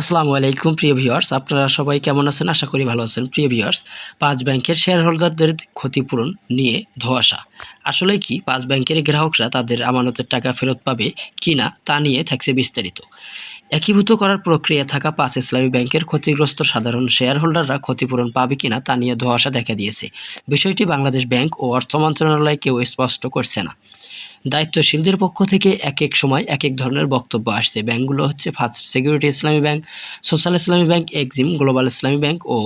আসসালামু আলাইকুম, প্রিয় ভিউয়ার্স আপনারা সবাই কেমন আছেন? আশা করি ভালো আছেন। প্রিয় ভিউয়ার্স পাঁচ ব্যাংকের শেয়ার হোল্ডারদের ক্ষতিপূরণ নিয়ে ধোয়াশা। আসলে কি, পাঁচ ব্যাংকের গ্রাহকরা তাদের আমানতের টাকা ফেরত পাবে কি না, তা নিয়ে থাকছে বিস্তারিত। একীভূত করার প্রক্রিয়া থাকা পাঁচ ইসলামী ব্যাংকের ক্ষতিগ্রস্ত সাধারণ শেয়ার হোল্ডাররা ক্ষতিপূরণ পাবে কিনা তা নিয়ে ধোয়াশা দেখা দিয়েছে। বিষয়টি বাংলাদেশ ব্যাংক ও অর্থ মন্ত্রণালয় কেউ স্পষ্ট করছে না। দায়িত্বশীলদের পক্ষ থেকে এক এক সময় এক এক ধরনের বক্তব্য আসছে। ব্যাংকগুলো হচ্ছে First Security Islami Bank Social Islami Bank Exim Global Islami Bank ও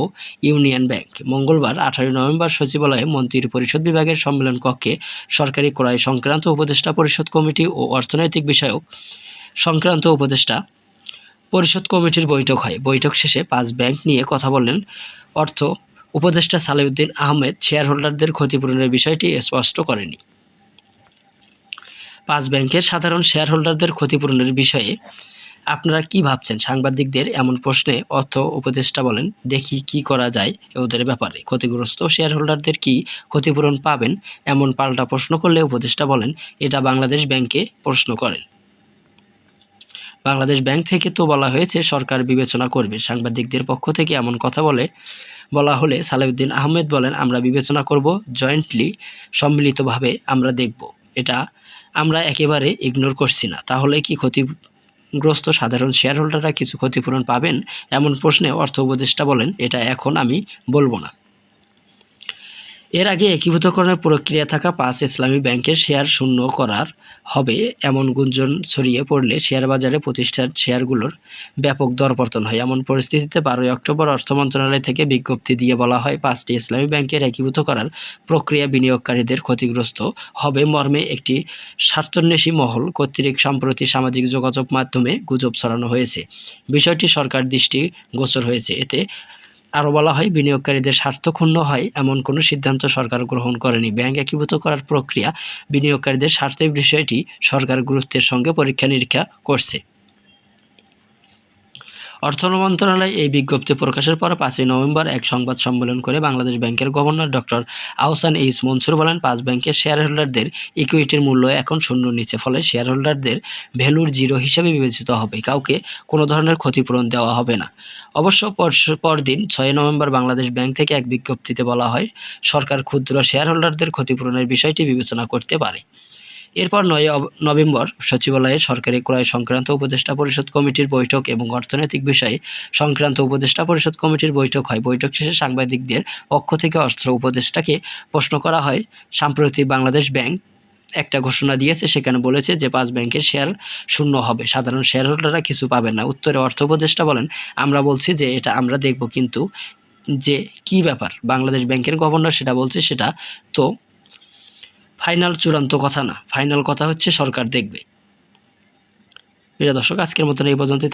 ইউনিয়ন ব্যাংক মঙ্গলবার, আঠারোই নভেম্বর সচিবালয়ে মন্ত্রীর পরিষদ বিভাগের সম্মেলন কক্ষে সরকারি ক্রয় সংক্রান্ত উপদেষ্টা পরিষদ কমিটি ও অর্থনৈতিক বিষয়ক সংক্রান্ত উপদেষ্টা পরিষদ কমিটির বৈঠক হয়। বৈঠক শেষে পাঁচ ব্যাংক নিয়ে কথা বললেন অর্থ উপদেষ্টা সালেউদ্দিন আহমেদ। শেয়ার হোল্ডারদের ক্ষতিপূরণের বিষয়টি স্পষ্ট করেনি। পাঁচ ব্যাংকের সাধারণ শেয়ার হোল্ডারদের ক্ষতিপূরণের বিষয়ে আপনারা কি ভাবছেন? সাংবাদিকদের এমন প্রশ্নে অর্থ উপদেষ্টা বলেন, দেখি কি করা যায় ওদের ব্যাপারে। ক্ষতিগ্রস্ত শেয়ার হোল্ডারদের কি ক্ষতিপূরণ পাবেন? এমন পাল্টা প্রশ্ন করলে উপদেষ্টা বলেন, এটা বাংলাদেশ ব্যাংকে প্রশ্ন করেন। বাংলাদেশ ব্যাংক থেকে তো বলা হয়েছে, সরকার বিবেচনা করবে। সাংবাদিকদের পক্ষ থেকে এমন কথা বলে, বলা হলে সালেউদ্দিন আহমেদ বলেন, আমরা বিবেচনা করব, জয়েন্টলি সম্মিলিতভাবে আমরা দেখব। এটা আমরা একেবারে ইগনোর করছি না। তাহলে কি ক্ষতিগ্রস্ত সাধারণ শেয়ার হোল্ডাররা কিছু ক্ষতিপূরণ পাবেন? এমন প্রশ্নে অর্থ উপদেষ্টা বলেন, এটা এখন আমি বলব না। এর আগে একীভূতকরণের প্রক্রিয়া থাকা পাঁচ ইসলামী ব্যাংকের শেয়ার শূন্য করার হবে এমন গুঞ্জন ছড়িয়ে পড়লে শেয়ার বাজারে প্রতিষ্ঠান শেয়ারগুলোর ব্যাপক দরপতন হয়। এমন পরিস্থিতিতে বারোই অক্টোবর অর্থ মন্ত্রণালয় থেকে বিজ্ঞপ্তি দিয়ে বলা হয়, পাঁচটি ইসলামী ব্যাংকের একীভূত করার প্রক্রিয়া বিনিয়োগকারীদের ক্ষতিগ্রস্ত হবে। মর্মে একটি স্বার্থন্বেষী মহল কর্তৃক সম্প্রতি সামাজিক যোগাযোগ মাধ্যমে গুজব ছড়ানো হয়েছে। বিষয়টি সরকার দৃষ্টি গোচর হয়েছে। এতে আরও বলা হয়, বিনিয়োগকারীদের স্বার্থ ক্ষুণ্ণ হয় এমন কোনো সিদ্ধান্ত সরকার গ্রহণ করেনি। ব্যাংক একীভূত করার প্রক্রিয়া বিনিয়োগকারীদের স্বার্থের বিষয়টি সরকার গুরুত্বের সঙ্গে পরীক্ষা নিরীক্ষা করছে। অর্থ মন্ত্রণালয় এই বিজ্ঞপ্তি প্রকাশের পর পাঁচই নভেম্বর এক সংবাদ সম্মেলন করে বাংলাদেশ ব্যাংকের governor doctor Ahsan H Mansur বলেন, পাঁচ ব্যাংকের শেয়ার হোল্ডারদের ইকুইটির মূল্য এখন শূন্য নিচে, ফলে শেয়ার হোল্ডারদের ভ্যালুর জিরো হিসেবে বিবেচিত হবে। কাউকে কোনো ধরনের ক্ষতিপূরণ দেওয়া হবে না। অবশ্য পরদিন ছয় নভেম্বর বাংলাদেশ ব্যাংক থেকে এক বিজ্ঞপ্তিতে বলা হয়, সরকার ক্ষুদ্র শেয়ার হোল্ডারদের ক্ষতিপূরণের বিষয়টি বিবেচনা করতে পারে। এরপর নয় নভেম্বর সচিবালয়ে সরকারি ক্রয় সংক্রান্ত উপদেষ্টা পরিষদ কমিটির বৈঠক এবং অর্থনৈতিক বিষয়ে সংক্রান্ত উপদেষ্টা পরিষদ কমিটির বৈঠক হয়। বৈঠক শেষে সাংবাদিকদের পক্ষ থেকে অস্ত্র উপদেষ্টাকে প্রশ্ন করা হয়, সাম্প্রতি বাংলাদেশ ব্যাংক একটা ঘোষণা দিয়েছে, সেখানে বলেছে যে পাঁচ ব্যাংকের শেয়ার শূন্য হবে। সাধারণ শেয়ার হোল্ডাররা কিছু পাবেন না। উত্তরে অর্থ উপদেষ্টা বলেন, আমরা বলছি যে এটা আমরা দেখব, কিন্তু যে কি ব্যাপার? বাংলাদেশ ব্যাংকের গভর্নর সেটা বলছে, সেটা তো ফাইনাল চূড়ান্ত কথা না, ফাইনাল কথা হচ্ছে সরকার দেখবে। প্রিয় দর্শক, আজকের মতন এই পর্যন্ত